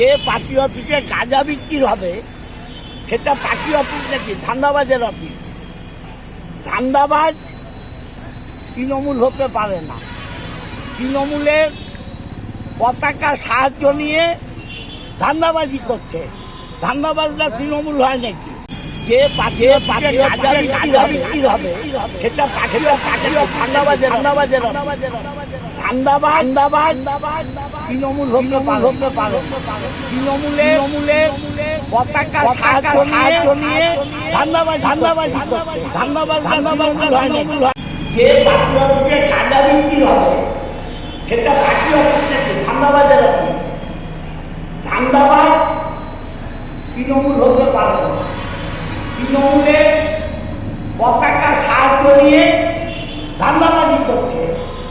যে পার্টি অফিসে গাঁজা বিক্রি হবে সেটা পার্টি অফিস নাকি? ধান্দাবাজের অফিস। ধান্দাবাজ তৃণমূল হতে পারে না। তৃণমূলের পতাকা সাহায্য নিয়ে ধান্দাবাজি করছে। ধান্দাবাজরা তৃণমূল হয় নাকি? যে হবে সেটা পার্টি পার্টি ধান্দাবাজের ধান্দাবাজের ধান্দাবাজ ধান্দাবাজ তৃণমূল হতে পারে হতে পারে তৃণমূলের তৃণমূলের পতাকা সাহায্য নিয়ে ধান্দাবাজ ধান্দাবাজি করছে। ধান্দাবাজ ধান্দাবাজ যে পার্টি অফিসে গাঁজা বিক্রি হবে সেটা পার্টি অফিস নাকি অফিস ধান্দাবাজ তৃণমূল হতে পারে না তৃণমূলের পতাকা সাহায্য নিয়ে ধান্দাবাজি করছে।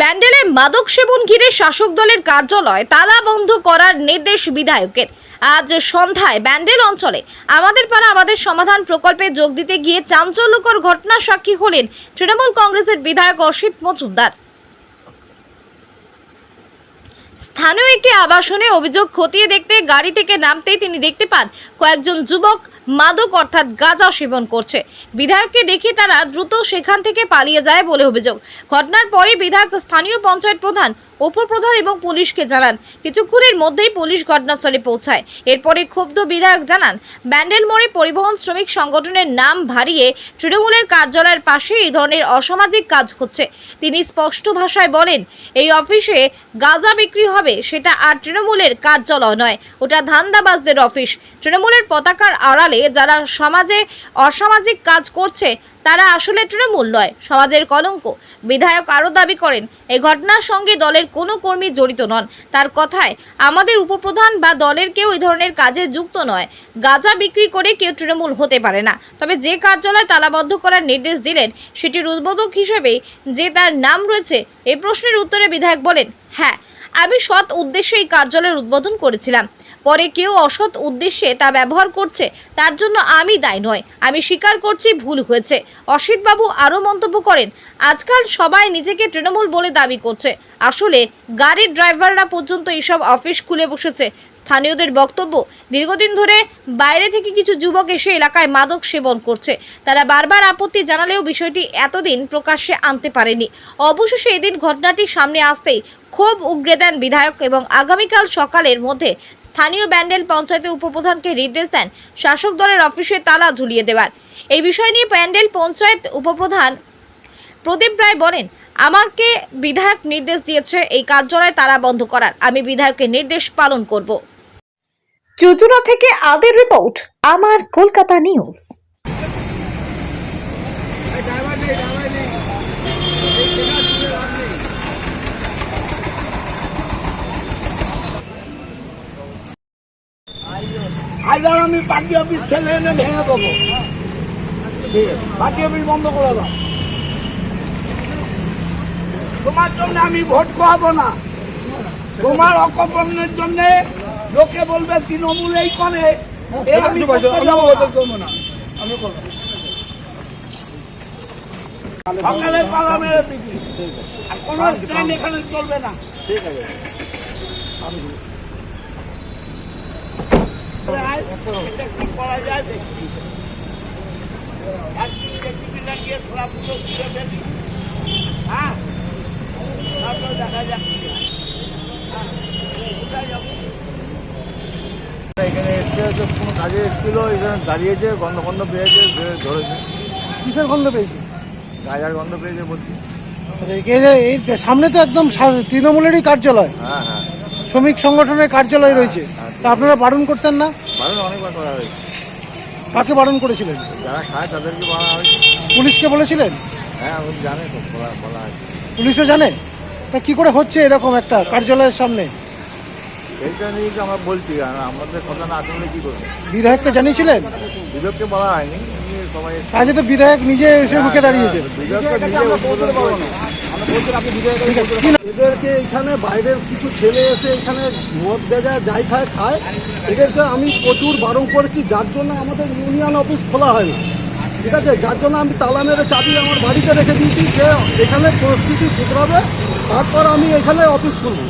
ব্যান্ডেলে মাদক সেবন ঘিরে শাসক দলের কার্যালয় তালা বন্ধ করার নির্দেশ বিধায়কের। আজ সন্ধ্যায় ব্যান্ডেল অঞ্চলে আমাদের পাড়া আমাদের সমাধান প্রকল্পে যোগ দিতে গিয়ে চাঞ্চল্যকর ঘটনা সাক্ষী হলেন তৃণমূল কংগ্রেসের বিধায়ক অসিত মজুমদার। স্থানীয় একটি আবাসনে অভিযোগ খতিয়ে দেখতে গাড়ি থেকে নামতেই তিনি দেখতে পান কয়েকজন যুবক মাদক অর্থাৎ গাঁজা সেবন করছে। বিধায়ককে দেখে তারা দ্রুত সেখান থেকে পালিয়ে যায় বলে অভিযোগ। ঘটনার পরে বিধায়ক স্থানীয় পঞ্চায়েত প্রধান উপপ্রধান এবং পুলিশকে জানান। কিছুক্ষণের মধ্যেই পুলিশ ঘটনাস্থলে পৌঁছায়। এরপরে ক্ষুব্ধ বিধায়ক জানান ব্যান্ডেল মোড়ে পরিবহন শ্রমিক সংগঠনের নাম ভারিয়ে তৃণমূলের কার্যালয়ের পাশে এই ধরনের অসামাজিক কাজ হচ্ছে। তিনি স্পষ্ট ভাষায় বলেন, এই অফিসে গাঁজা বিক্রি হবে, সেটা আর তৃণমূলের কার্যালয় নয়, ওটা ধান্দাবাজদের অফিস। তৃণমূলের পতাকার আড়ালে যারা সমাজে অসামাজিক কাজ করছে তারা আসলে তৃণমূল নয়, সমাজের কলঙ্ক। বিধায়ক আরও দাবি করেন এই ঘটনার সঙ্গে দলের কোনো কর্মী জড়িত নন। তার কথায়, আমাদের উপপ্রধান বা দলের কেউ এই ধরনের কাজে যুক্ত নয়। গাঁজা বিক্রি করে কেউ তৃণমূল হতে পারে না। তবে যে কার্যালয় তালাবদ্ধ করার নির্দেশ দিলেন, সেটির উদ্বোধক হিসেবে যে তার নাম রয়েছে, এ প্রশ্নের উত্তরে বিধায়ক বলেন হ্যাঁ আমি সৎ উদ্দেশ্যে এই কার্যালয়ের উদ্বোধন করেছিলাম। পরে কেউ অসৎ উদ্দেশ্যে তা ব্যবহার করছে, তার জন্য আমি দায় নয়। আমি স্বীকার করছি ভুল হয়েছে। অসিতবাবু আরও মন্তব্য করেন, আজকাল সবাই নিজেকে তৃণমূল বলে দাবি করছে। আসলে গাড়ির ড্রাইভাররা পর্যন্ত এইসব অফিস খুলে বসেছে। স্থানীয়দের বক্তব্য, দীর্ঘদিন ধরে বাইরে থেকে কিছু যুবক এসে এলাকায় মাদক সেবন করছে। তারা বারবার আপত্তি জানালেও বিষয়টি এতদিন প্রকাশ্যে আনতে পারেনি। অবশেষে এদিন ঘটনাটি সামনে আসতেই ক্ষোভ উগরে দেন বিধায়ক এবং আগামীকাল সকালের মধ্যে স্থানীয় ব্যান্ডেল পঞ্চায়েতের উপপ্রধানকে নির্দেশ দেন শাসক দলের অফিসে তালা ঝুলিয়ে দেওয়ার। এই বিষয় নিয়ে প্যান্ডেল পঞ্চায়েত উপপ্রধান প্রদীপ রায় বলেন, আমাকে বিধায়ক নির্দেশ দিয়েছে, এই কার্যালয় তালা বন্ধ করার। আমি বিধায়কের নির্দেশ পালন করব। চুচুড়া থেকে আদের রিপোর্ট, আমার কলকাতা নিউজ। আজ আর আমি পার্টি অফিস ছেলে এনে ভেঙে দেবো। পার্টি অফিস বন্ধ করে দাও। তোমার জন্য আমি ভোট খাওয়াবো না। তোমার অকপনের জন্য লোকে বলবে তৃণমূল এই করে আমি। সকালে পালা মেরে দিবি। আর কোনো স্ট্যান্ড এখানে চলবে না। ঠিক আছে। আয়, এটা কি করা যায় দেখছি। একদিন দেখি কিনা গিয়ে থোড়া পুজো দিয়ে ফেলি। হ্যাঁ? তারপর দেখা যাক। কি হয়। হ্যাঁ, এখানে এসছে হচ্ছে কোনো কাজে এসেছিল এখানে দাঁড়িয়েছে গন্ধ গন্ধ পেয়েছে ধরেছে। কিসের গন্ধ পেয়েছি? গাজার গন্ধ পেয়েছে বলছি। এই সামনে তো একদম তৃণমূলেরই কার্যালয়। হ্যাঁ হ্যাঁ। শ্রমিক সংগঠনের কার্যালয় রয়েছে। তা আপনারা বারণ করতেন না? বারণ অনেকবার করা হয়েছে। কাকে বারণ করেছিলেন? যারা খায় তাদেরকে বলা হয়েছে পুলিশকে বলেছিলেন? হ্যাঁ জানে তো বলা পুলিশও জানে? তা কি করে হচ্ছে এরকম একটা কার্যালয়ের সামনে? নিয়ে কি আমরা বলছি আর আমাদের কথা না আসলে কি করব? বিধায়ককে জানিয়েছিলেন? বিবেককে বলা হয়নি সবাই তো বিধায়ক নিজে এসে রুখে দাঁড়িয়েছে। নিজে এদেরকে এখানে বাইরের কিছু ছেলে এসে এখানে মদ গেজা যাই খায় খায়। এদেরকে আমি প্রচুর বারণ করেছি, যার জন্য আমাদের ইউনিয়ন অফিস খোলা হয় না। ঠিক আছে? যার জন্য আমি তালা মেরে চাবি আমার বাড়িতে রেখে দিয়েছি, যে এখানে পরিস্থিতি শুধরাবে, তারপর আমি এখানে অফিস খুলব।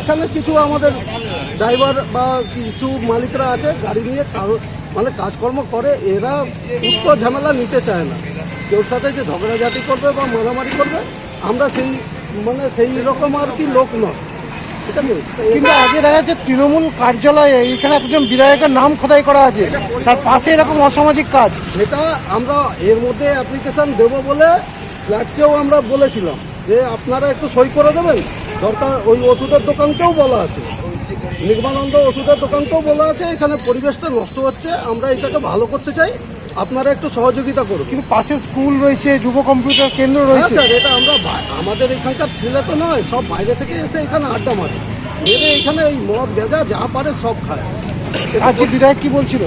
এখানে কিছু আমাদের ড্রাইভার বা কিছু মালিকরা আছে, গাড়ি নিয়ে মানে কাজকর্ম করে, এরা উত্তর ঝামেলা নিতে চায় না। কেউ সাথে যে ঝগড়াঝাটি করবে বা মারামারি করবে আমরা সেই মানে সেই রকম আর কি লোক নয়। ঠিক আছে? তো কিন্তু আজকে দেখা যাচ্ছে তৃণমূল কার্যালয়ে এখানে একজন বিধায়কের নাম খোদাই করা আছে। তার পাশে এরকম অসামাজিক কাজ। সেটা আমরা এর মধ্যে অ্যাপ্লিকেশন দেবো বলে ফ্ল্যাটকেও আমরা বলেছিলাম যে আপনারা একটু সই করে দেবেন। দরকার ওই ওষুধের দোকানকেও বলা আছে। নির্মানন্দ ওষুধের দোকানকেও বলা আছে। এখানে পরিবেশটা নষ্ট হচ্ছে। আমরা এটাকে ভালো করতে চাই। আপনারা একটু সহযোগিতা করুন। কিন্তু পাশে স্কুল রয়েছে যুব কম্পিউটার কেন্দ্র হ্যাঁ রয়েছে। এটা আমরা আমাদের এখানকার ছেলে তো নয় সব বাইরে থেকে এসে এখানে আড্ডা মারে। এদের এখানে এই মদ গেজা যা পারে সব খায়। আজকে বিধায়ক কি বলছিল?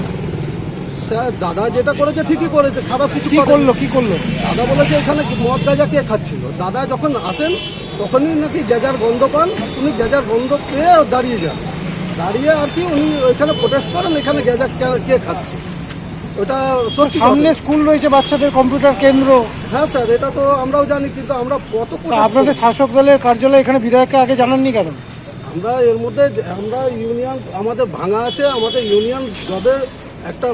স্যার দাদা যেটা করেছে ঠিকই করেছে খারাপ কিছু কি। করল কি করল? দাদা বলেছে এখানে মদ গাঁজা কে খাচ্ছিল? দাদা যখন আসেন তখনই নাকি গেজার গন্ধ পান উনি গেজার গন্ধ পেয়ে দাঁড়িয়ে যান। দাঁড়িয়ে আর কি উনি ওইখানে প্রোটেস্ট করেন এখানে গেজা কে- কে খাচ্ছে। ওটা সামনে স্কুল রয়েছে বাচ্চাদের কম্পিউটার কেন্দ্র। হ্যাঁ স্যার এটা তো আমরাও জানি কিন্তু আমরা কত আপনাদের শাসক দলের কার্যালয় এখানে বিধায়ককে আগে জানাননি কেন? আমরা এর মধ্যে আমরা ইউনিয়ন আমাদের ভাঙা আছে আমাদের ইউনিয়ন যবে একটা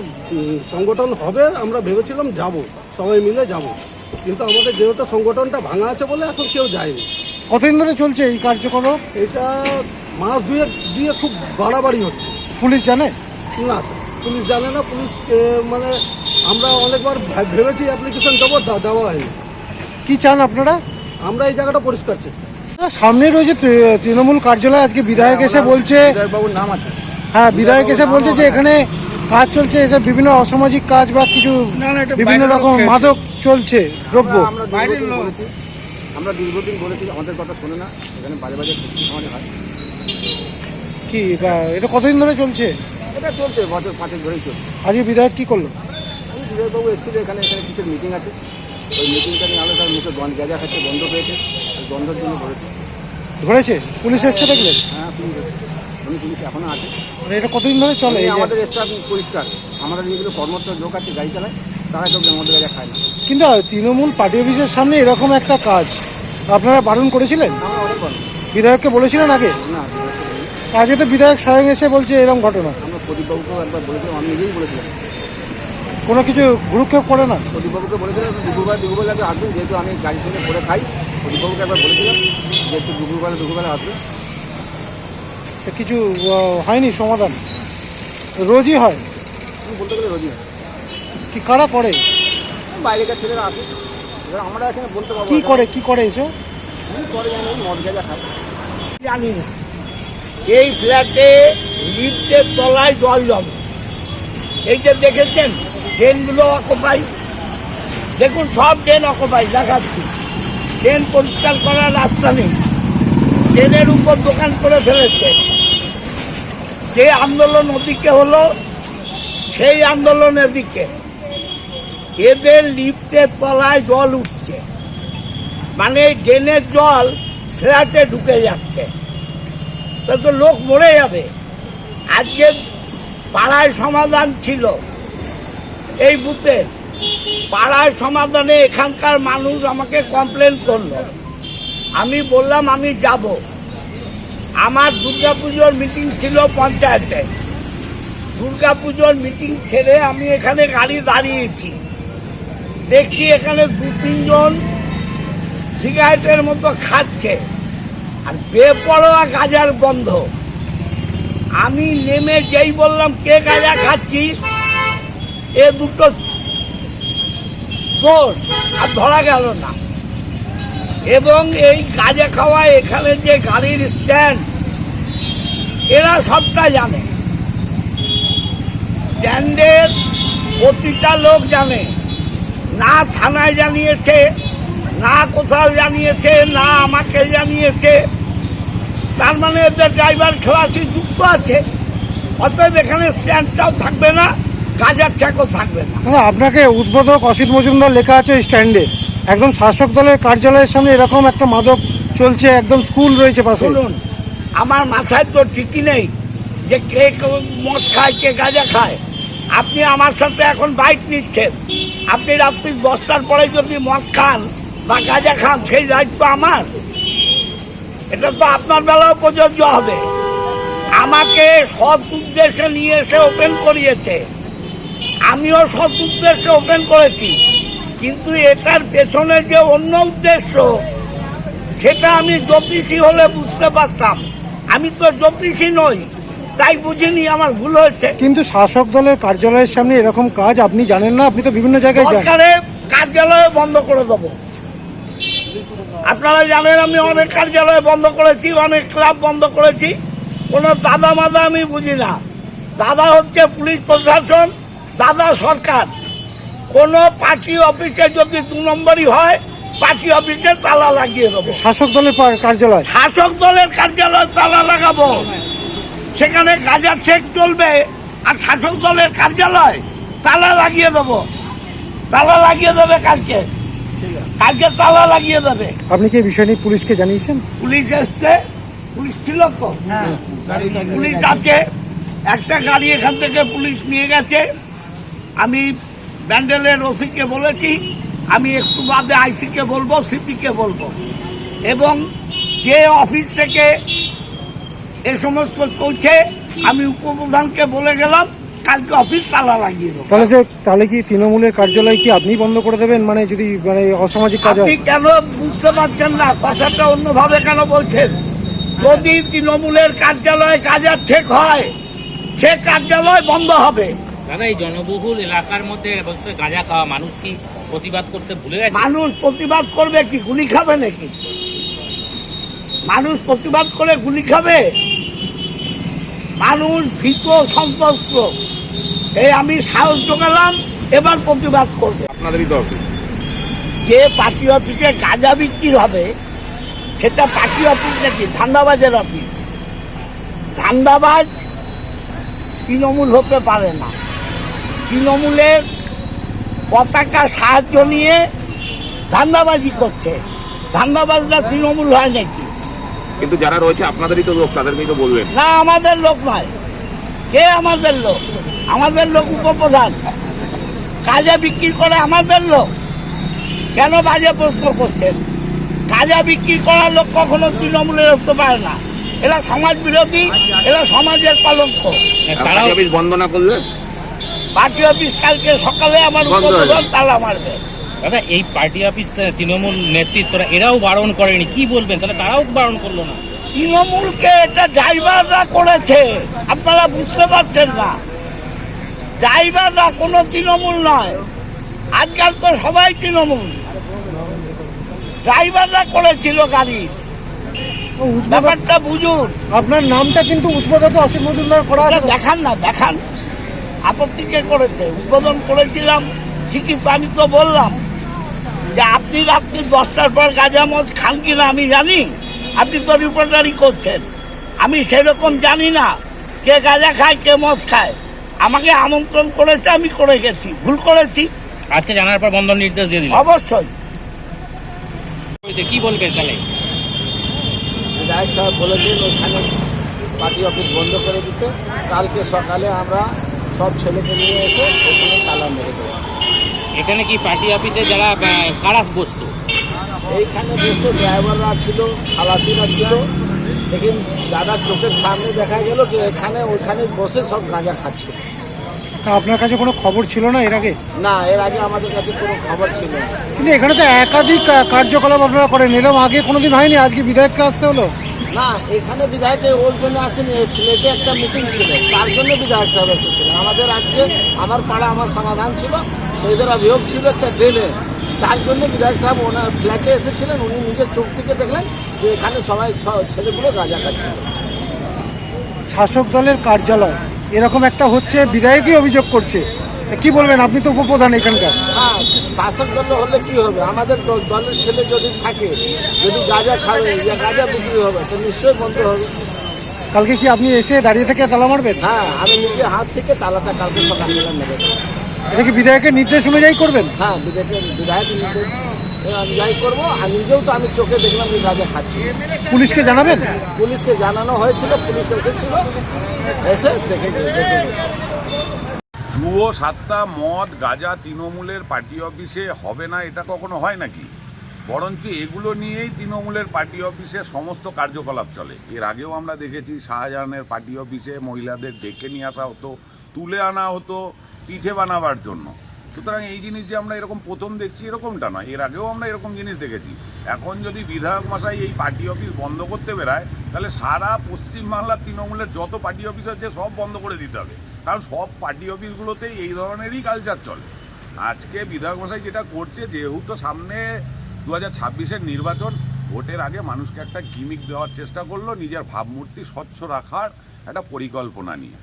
সংগঠন হবে আমরা ভেবেছিলাম যাব সবাই মিলে যাব। কিন্তু আমাদের যেহেতু সংগঠনটা ভাঙা আছে বলে এখন কেউ যায়নি। কতদিন ধরে চলছে এই কার্যক্রম? এটা মাস দুয়ে দিয়ে খুব বাড়াবাড়ি হচ্ছে। পুলিশ জানে? না পুলিশ জানে না পুলিশ মানে আমরা অনেকবার ভেবেছি অ্যাপ্লিকেশন দেবো দেওয়া হয়নি। কি চান আপনারা? আমরা এই জায়গাটা পরিষ্কার চাই। সামনে রয়েছে তৃণমূল কার্যালয় আজকে বিধায়ক এসে বলছে বাবুর নাম আছে। হ্যাঁ বিধায়ক এসে বলছে যে এখানে কাজ চলছে এসব বিভিন্ন অসামাজিক কাজ বা কিছু বিভিন্ন রকম মাদক চলছে দ্রব্য। আমরা দীর্ঘদিন বলেছি। আমাদের কথা শোনে না। এখানে বাজে বাজে হয়। কি এটা কতদিন ধরে চলছে? এটা চলছে বছর পাঁচেক ধরেই চলছে। আজকে বিধায়ক কি করল? আমি বিজয়বাবু এসেছিল এখানে এখানে কিসের মিটিং আছে? ওই মিটিংটা নিয়ে আলো তার মুখে গন্ধ গেজা খাচ্ছে গন্ধ পেয়েছে গন্ধের জন্য ধরেছে। ধরেছে? পুলিশ এসছে দেখলে? হ্যাঁ পুলিশ এসেছে। পুলিশ এখনও আছে। মানে এটা কতদিন ধরে চলে এই আমাদের স্টাফ পরিষ্কার। আমাদের যেগুলো কর্মরত লোক আছে গাড়ি চালায় তারা কেউ আমাদের গাড়ি খায় না। কিন্তু তৃণমূল পার্টি অফিসের সামনে এরকম একটা কাজ আপনারা বারণ করেছিলেন? আমরা অনেক বিধায়ককে বলেছিলেন আগে? না আজকে তো বিধায়ক স্বয়ং এসে বলছে এরকম ঘটনা। প্রদীপবাবুকেও একবার বলেছিলাম আমি নিজেই বলেছিলাম। কোনো কিছু ভ্রুক্ষেপ করে না? প্রদীপবাবুকে বলেছিলাম দুপুরবেলা দুপুরবেলা আপনি আসবেন যেহেতু আমি গাড়ির সঙ্গে করে খাই। প্রদীপবাবুকে একবার বলেছিলাম যে একটু দুপুরবেলা দুপুরবেলা আসবে। তা কিছু হয়নি সমাধান? রোজই হয়? আমি বলতে গেলে রোজই হয়। কি কারা করে? বাইরেকার ছেলেরা আসে। এবার আমরা এখানে বলতে পারব কি। করে কি করে এসে? কি করে জানি মদ গেজা খায়। জানি না। এই ফ্ল্যাটে লিফটের তলায় জল জমে। এই যে দেখেছেন, ড্রেনগুলো অকোপাই দেখুন, সব ড্রেন অকোপাই দেখাচ্ছি। ড্রেন পরিষ্কার করার রাস্তা নেই। ট্রেনের উপর দোকান করে ফেলেছে। যে আন্দোলন ওদিকে হলো, সেই আন্দোলনের দিকে। এদের লিফটের তলায় জল উঠছে। মানে ড্রেনের জল ফ্ল্যাটে ঢুকে যাচ্ছে। তা লোক মরে যাবে। আজকে পাড়ায় সমাধান ছিল। এই বুথে পাড়ায় সমাধানে এখানকার মানুষ আমাকে কমপ্লেন করল। আমি বললাম, আমি যাব। আমার দুর্গাপুজোর মিটিং ছিল পঞ্চায়েতে। দুর্গাপুজোর মিটিং ছেড়ে আমি এখানে গাড়ি দাঁড়িয়েছি। দেখছি এখানে দু তিনজন সিগারেটের মতো খাচ্ছে। আর বেপরোয়া গাজার বন্ধ আমি নেমে যেই বললাম, কে গাজা খাচ্ছিস? এ দুটো দোষ আর ধরা গেল না। এবং এই গাজা খাওয়া এখানে যে গাড়ির স্ট্যান্ড, এরা সবটা জানে। স্ট্যান্ডের প্রতিটা লোক জানে। না থানায় জানিয়েছে, না কোথাও জানিয়েছে, না আমাকে জানিয়েছে। তার মানে এদের ড্রাইভার খেলাসি যুক্ত আছে অতএব এখানে স্ট্যান্ডটাও থাকবে না গাজার ট্যাকও থাকবে না। দাদা আপনাকে উদ্বোধক অসিত মজুমদার লেখা আছে স্ট্যান্ডে একদম শাসক দলের কার্যালয়ের সামনে এরকম একটা মাদক চলছে একদম স্কুল রয়েছে পাশে। শুনুন আমার মাথায় তো ঠিকই নেই যে কে কে মদ খায় কে গাঁজা খায়। আপনি আমার সাথে এখন বাইক নিচ্ছেন। আপনি রাত্রি দশটার পরে যদি মদ খান বা গাঁজা খান সেই দায়িত্ব আমার। এটা তো আপনার বেলাও প্রযোজ্য হবে। আমাকে সৎ উদ্দেশ্যে নিয়ে এসে ওপেন করিয়েছে। আমিও সৎ উদ্দেশ্যে ওপেন করেছি। কিন্তু এটার পেছনে যে অন্য উদ্দেশ্য সেটা আমি জ্যোতিষী হলে বুঝতে পারতাম। আমি তো জ্যোতিষী নই তাই বুঝিনি আমার ভুল হয়েছে। কিন্তু শাসক দলের কার্যালয়ের সামনে এরকম কাজ আপনি জানেন না আপনি তো বিভিন্ন জায়গায় কার্যালয় বন্ধ করে দেব। আপনারা জানেন আমি অনেক কার্যালয় বন্ধ করেছি অনেক ক্লাব বন্ধ করেছি। কোনো দাদা মাদা আমি বুঝি না। দাদা হচ্ছে পুলিশ প্রশাসন দাদা সরকার। কোনো পার্টি অফিসে যদি দু নম্বরই হয় পার্টি অফিসে তালা লাগিয়ে দেবো। শাসক দলের কার্যালয়? শাসক দলের কার্যালয় তালা লাগাবো। সেখানে গাজার চেক চলবে আর শাসক দলের কার্যালয় তালা লাগিয়ে দেবো। তালা লাগিয়ে দেবে কালকে। কালকে তালা লাগিয়ে দেবে। আপনি কি বিষয় নিয়ে পুলিশকে জানিয়েছেন? পুলিশ এসছে পুলিশ ছিল তো। পুলিশ আছে একটা গাড়ি এখান থেকে পুলিশ নিয়ে গেছে। আমি ব্যান্ডেলের ওসিকে বলেছি আমি একটু বাদে আইসিকে বলব সিপিকে বলব। এবং যে অফিস থেকে এ সমস্ত চলছে আমি উপপ্রধানকে বলে গেলাম কালকে অফিস তালা লাগিয়ে দেবো। তাহলে তাহলে কি তৃণমূলের কার্যালয় কি আপনি বন্ধ করে দেবেন? মানে যদি মানে অসামাজিক কাজ আপনি হয় কেন বুঝতে পারছেন না? কথাটা অন্যভাবে কেন বলছেন? যদি তৃণমূলের কার্যালয় কাজার ঠিক হয় সে কার্যালয় বন্ধ হবে। দাদা এই জনবহুল এলাকার মধ্যে অবশ্যই গাঁজা খাওয়া মানুষ কি প্রতিবাদ করতে ভুলে গেছে? মানুষ প্রতিবাদ করবে কি? গুলি খাবে নাকি? মানুষ প্রতিবাদ করে গুলি খাবে? মানুষ ভীত সন্ত্রস্ত। এই আমি সাহস জোগালাম এবার প্রতিবাদ করবে। আপনাদেরই দল। যে পার্টি অফিসে গাঁজা বিক্রি হবে সেটা পার্টি অফিস নাকি? ধান্দাবাজের অফিস ধান্দাবাজ তৃণমূল হতে পারে না। তৃণমূলের পতাকা সাহায্য নিয়ে ধান্দাবাজি করছে। ধান্দাবাজরা তৃণমূল হয় নাকি? কিন্তু যারা রয়েছে আপনাদেরই তো লোক তাদেরকেই তো বলবেন না আমাদের লোক নয় কে আমাদের লোক? আমাদের লোক উপপ্রধান। কাজে বিক্রি করে আমাদের লোক। কেন বাজে প্রশ্ন করছেন? কাজা বিক্রি করার লোক কখনো তৃণমূলে রাখতে পারে না। এরা সমাজ বিরোধী এরা সমাজের কলঙ্ক তারাও অফিস বন্ধ না করলে? পার্টি অফিস কালকে সকালে আমার উপপ্রধান তালা মারবে। দাদা এই পার্টি অফিস তৃণমূল নেতৃত্বরা এরাও বারণ করেনি কি বলবেন? তাহলে তারাও বারণ করল না। তৃণমূলকে এটা ড্রাইভাররা করেছে আপনারা বুঝতে পারছেন না। ড্রাইভাররা কোনো তৃণমূল নয় আজকাল তো সবাই তৃণমূল। ড্রাইভাররা করেছিল গাড়ি। ব্যাপারটা বুঝুন। আপনার নামটা কিন্তু উদ্বোধক অসিত মজুমদার করা দেখান না দেখান। আপত্তি কে করেছে? উদ্বোধন করেছিলাম ঠিকই তো আমি তো বললাম। যে আপনি রাত্রি দশটার পর গাঁজা মদ খান কিনা আমি জানি। আপনি তো রিপোর্টারি করছেন। আমি সেরকম জানি না কে গাঁজা খায় কে মদ খায়। আমাকে আমন্ত্রণ করেছে আমি করে গেছি। ভুল করেছি? আজকে জানার পর বন্ধ নির্দেশ দিয়ে দিল। অবশ্যই। কি বলবেন তাহলে? বিধায়ক সাহেব বলেছেন ওখানে পার্টি অফিস বন্ধ করে দিতে। কালকে সকালে আমরা সব ছেলেকে নিয়ে এসে ওখানে তালা মেরে দেবো। এখানে কি পার্টি অফিসে যারা কারা বসতো? এইখানে বসতো ড্রাইভাররা ছিল খালাসিরা ছিল। লেকিন দাদার চোখের সামনে দেখা গেল যে এখানে ওখানে বসে সব গাঁজা খাচ্ছিল তা আপনার কাছে কোনো খবর ছিল না এর আগে? না এর আগে আমাদের কাছে কোনো খবর ছিল না। কিন্তু এখানে তো একাধিক কার্যকলাপ আপনারা করেন। এরকম আগে কোনোদিন হয়নি? আজকে বিধায়ককে আসতে হলো? না এখানে বিধায়কের ওর জন্য আসেনি। ফ্লেটে একটা মিটিং ছিল। তার জন্য বিধায়ক সাহেব এসেছিলেন আমাদের আজকে আমার পাড়া আমার সমাধান ছিল। এদের অভিযোগ ছিল একটা ড্রেনে। তার জন্য বিধায়ক সাহেব ওনার ফ্ল্যাটে এসেছিলেন উনি নিজের চোখ থেকে দেখলেন যে এখানে সবাই ছেলেগুলো গাঁজা খাচ্ছিল শাসক দলের কার্যালয় এরকম একটা হচ্ছে বিধায়কই অভিযোগ করছে। কি বলবেন? আপনি তো উপপ্রধান এখানকার। হ্যাঁ শাসক দল হলে কি হবে? আমাদের দলের ছেলে যদি থাকে যদি গাঁজা খাবে যে গাঁজা বিক্রি হবে তো নিশ্চয়ই বন্ধ হবে। কালকে কি আপনি এসে দাঁড়িয়ে থেকে তালা মারবেন? হ্যাঁ আমি নিজে হাত থেকে তালাটা কালকে সকালবেলা নেবে এটা কি বিধায়কের নির্দেশ অনুযায়ী করবেন? হ্যাঁ বিধায়কের বিধায়ক নির্দেশ যাই করব। আর নিজেও তো আমি চোখে দেখলাম যে গাঁজা খাচ্ছি। পুলিশকে জানাবেন? পুলিশকে জানানো হয়েছিল পুলিশ এসেছিল এসে দেখে দেখে জুয়ো সাতটা মদ গাঁজা তৃণমূলের পার্টি অফিসে হবে না এটা কখনো হয় নাকি? বরঞ্চ এগুলো নিয়েই তৃণমূলের পার্টি অফিসে সমস্ত কার্যকলাপ চলে। এর আগেও আমরা দেখেছি শাহজাহানের পার্টি অফিসে মহিলাদের ডেকে নিয়ে আসা হতো তুলে আনা হতো পিঠে বানাবার জন্য। সুতরাং এই জিনিস যে আমরা এরকম প্রথম দেখছি এরকমটা নয়। এর আগেও আমরা এরকম জিনিস দেখেছি। এখন যদি বিধায়ক মশাই এই পার্টি অফিস বন্ধ করতে বেরায়, তাহলে সারা পশ্চিমবাংলার তৃণমূলের যত পার্টি অফিস আছে সব বন্ধ করে দিতে হবে। কারণ সব পার্টি অফিসগুলোতেই এই ধরনেরই কালচার চলে। আজকে বিধায়ক মশাই যেটা করছে, যেহেতু সামনে দু হাজার ছাব্বিশের নির্বাচন, ভোটের আগে মানুষকে একটা গিমিক দেওয়ার চেষ্টা করল, নিজের ভাবমূর্তি স্বচ্ছ রাখার একটা পরিকল্পনা নিয়ে।